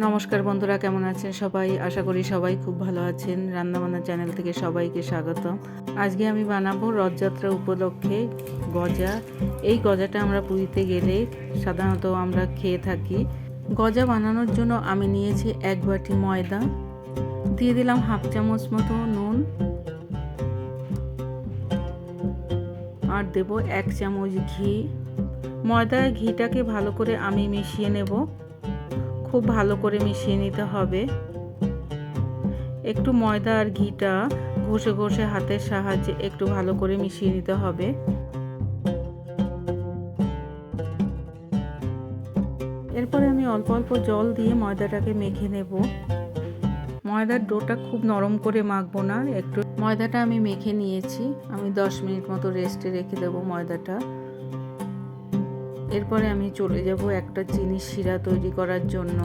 নমস্কার বন্ধুরা, কেমন আছেন সবাই? আশা করি সবাই খুব ভালো আছেন। রান্নাবান্না চ্যানেল থেকে সবাইকে স্বাগত। আজকে আমি বানাবো রথযাত্রা উপলক্ষে গজা। এই গজাটা আমরা পুরীতে গেলে সাধারণত আমরা খেয়ে থাকি। গজা বানানোর জন্য আমি নিয়েছি এক বাটি ময়দা, দিয়ে দিলাম হাফ চামচ মতো নুন, আর দেব এক চামচ ঘি। ময়দা ঘিটাকে ভালো করে আমি মিশিয়ে নেব। খুব ভালো করে মিশিয়ে নিতে হবে। একটু ময়দা আর ঘিটা ঘষে ঘষে হাতের সাহায্যে একটু ভালো করে মিশিয়ে নিতে হবে। এরপরে আমি অল্প অল্প জল দিয়ে ময়দাটাকে মেখে নেব। ময়দার ডোটা খুব নরম করে মাখবো না, একটু ময়দাটা আমি মেখে নিয়েছি। আমি দশ মিনিট মতো রেস্টে রেখে দেবো ময়দাটা। এরপরে আমি চলে যাব একটা চিনি শিরা তৈরি করার জন্য।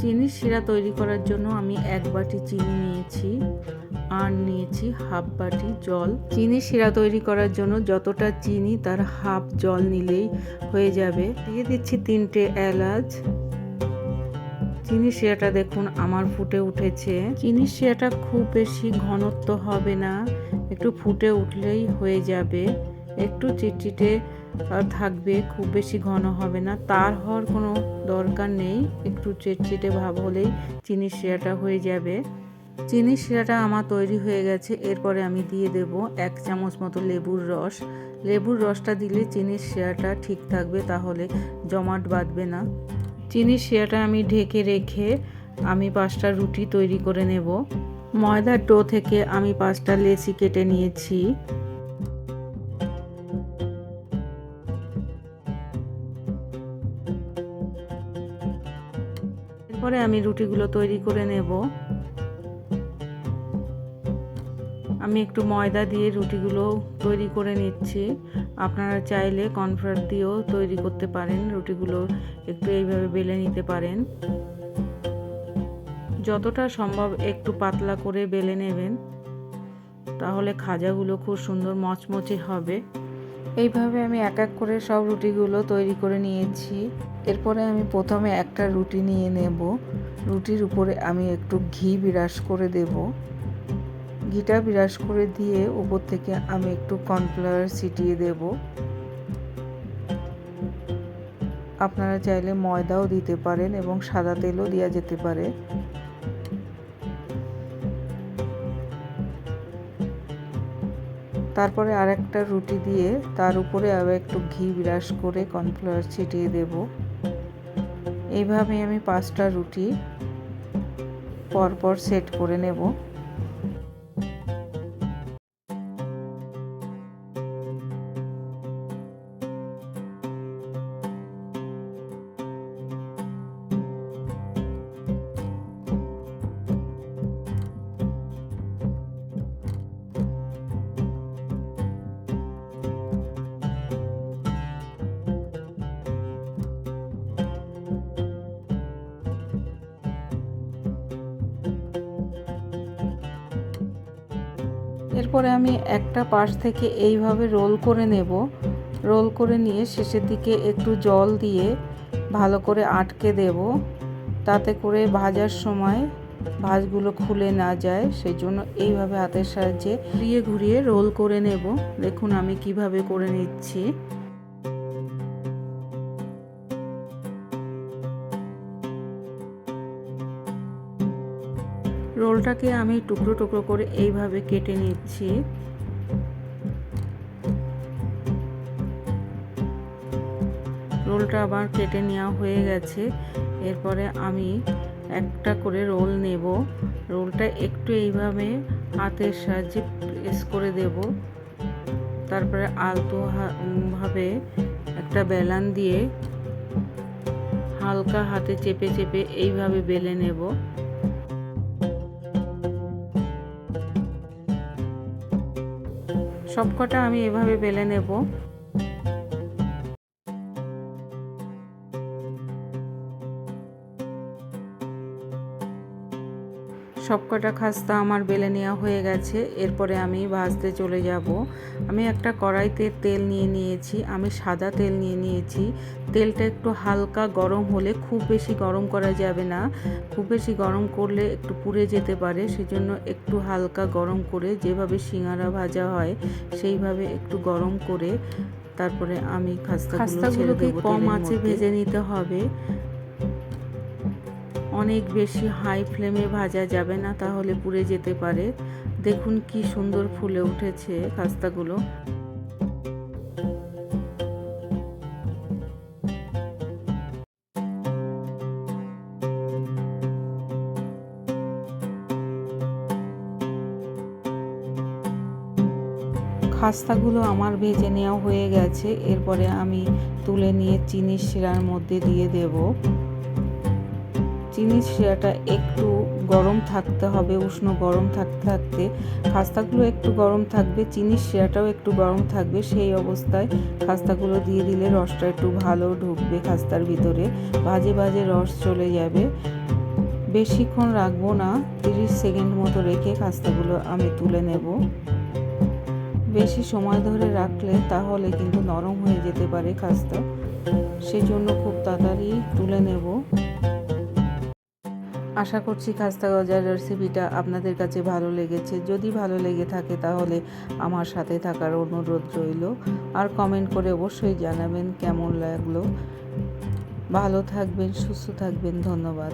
চিনি শিরা তৈরি করার জন্য আমি এক বাটি চিনি নিয়েছি আর নিয়েছি হাফ বাটি জল। চিনি শিরা তৈরি করার জন্য যতটা চিনি তার হাফ জল নিলেই হয়ে যাবে। দিয়ে দিচ্ছি তিনটে এলাচ। চিনি শিরাটা দেখুন আমার ফুটে উঠেছে। চিনি শিরাটা খুব বেশি ঘনত্ব হবে না। একটু ফুটে উঠলেই হয়ে যাবে। একটু চিটচিটে থাকবে, খুব বেশি ঘন হবে না। তার হওয়ার কোনো দরকার নেই। একটু চিটচিটে ভাব হলেই চিনি শিরাটা হয়ে যাবে। চিনি শিরাটা আমার তৈরি হয়ে গেছে। এরপরে আমি দিয়ে দেব এক চামচ মতো লেবুর রস। লেবুর রসটা দিলে চিনির শিরাটা ঠিক থাকবে, তাহলে জমাট বাঁধবে না। চিনির শিরাটা আমি ঢেকে রেখে আমি পাঁচটা রুটি তৈরি করে নেব। ময়দার ডো থেকে আমি পাঁচটা লেচি কেটে নিয়েছি। এরপরে আমি রুটিগুলো তৈরি করে নেব। আমি একটু ময়দা দিয়ে রুটিগুলো তৈরি করে নিচ্ছি। আপনারা চাইলে কনফ্লার দিয়েও তৈরি করতে পারেন, রুটিগুলো একটু এইভাবে বেলে নিতে পারেন। যতটা সম্ভব একটু পাতলা করে বেলে নেবেন, তাহলে খাজাগুলো খুব সুন্দর মচমচে হবে। এইভাবে আমি এক এক করে সব রুটিগুলো তৈরি করে নিয়েছি। এরপরে আমি প্রথমে একটা রুটি নিয়ে নেব। রুটির উপরে আমি একটু ঘি বিরাস করে দেব। ঘিটা বিরাস করে দিয়ে উপর থেকে আমি একটু কর্নফ্লাওয়ার ছিটিয়ে দেব। আপনারা চাইলে ময়দাও দিতে পারেন এবং সাদা তেলও দেওয়া যেতে পারে। তারপরে আর একটা রুটি দিয়ে তার উপরে আবার একটু ঘি বিরাস করে কর্নফ্লাওয়ার ছিটিয়ে দেব। এইভাবে আমি পাঁচটা রুটি পরপর সেট করে নেব। এরপরে আমি একটা পাশ থেকে এইভাবে রোল করে নেব। রোল করে নিয়ে শেষের দিকে একটু জল দিয়ে ভালো করে আটকে দেব। তাতে করে ভাজার সময় ভাজগুলো খুলে না যায়। সেই জন্য এইভাবে হাতের সাহায্যে ঘুরিয়ে ঘুরিয়ে রোল করে নেব। দেখুন আমি কীভাবে করে নিচ্ছি। রোলটাকে আমি টুকরো টুকরো করে এইভাবে কেটে নিচ্ছি। রোলটা আবার কেটে নেওয়া হয়ে গেছে। এরপরে আমি একটা করে রোল নেব। রোলটা একটু এইভাবে হাতের সাহায্যে প্রেস করে দেব। তারপরে আলতো ভাবে একটা বেলান দিয়ে হালকা হাতে চেপে চেপে এইভাবে বেলে নেব। সবকটা আমি এভাবে বেলে নেব। সবকটা খাস্তা আমার বেলে নেওয়া হয়ে গেছে। এরপরে আমি ভাজতে চলে যাব। আমি একটা কড়াইতে তেল নিয়ে নিয়েছি। আমি সাদা তেল নিয়ে নিয়েছি। তেলটা একটু হালকা গরম হলে খুব বেশি গরম করা যাবে না। খুব বেশি গরম করলে একটু পুড়ে যেতে পারে। সেজন্য একটু হালকা গরম করে যেভাবে সিঙ্গারা ভাজা হয় সেইভাবে একটু গরম করে তারপরে আমি খাস্তা খাস্তাগুলোকে কম আঁচে ভেজে নিতে হবে। অনেক বেশি হাই ফ্লেমে ভাজা যাবে না, তাহলে পুড়ে যেতে পারে। দেখুন কি সুন্দর ফুলে উঠেছে খাস্তাগুলো। খাস্তাগুলো আমার ভেজে নেওয়া হয়ে গেছে। এরপরে আমি তুলে নিয়ে চিনির শিরার মধ্যে দিয়ে দেব। চিনির শিরাটা একটু গরম থাকতে হবে, উষ্ণ গরম থাকতে থাকতে। খাস্তাগুলো একটু গরম থাকবে, চিনির শিরাটাও একটু গরম থাকবে, সেই অবস্থায় খাস্তাগুলো দিয়ে দিলে রসটা একটু ভালো ঢুকবে খাস্তার ভিতরে। বাজে বাজে রস চলে যাবে। বেশিক্ষণ রাখব না, তিরিশ সেকেন্ড মতো রেখে খাস্তাগুলো আমি তুলে নেব। বেশি সময় ধরে রাখলে তাহলে কিন্তু নরম হয়ে যেতে পারে খাস্তা। সেই জন্য খুব তাড়াতাড়ি তুলে নেব। আশা করছি খাস্তা গজার রেসিপিটা আপনাদের কাছে ভালো লেগেছে। যদি ভালো লেগে থাকে তাহলে আমার সাথে থাকার অনুরোধ রইল। আর কমেন্ট করে অবশ্যই জানাবেন কেমন লাগল। ভালো থাকবেন, সুস্থ থাকবেন, ধন্যবাদ।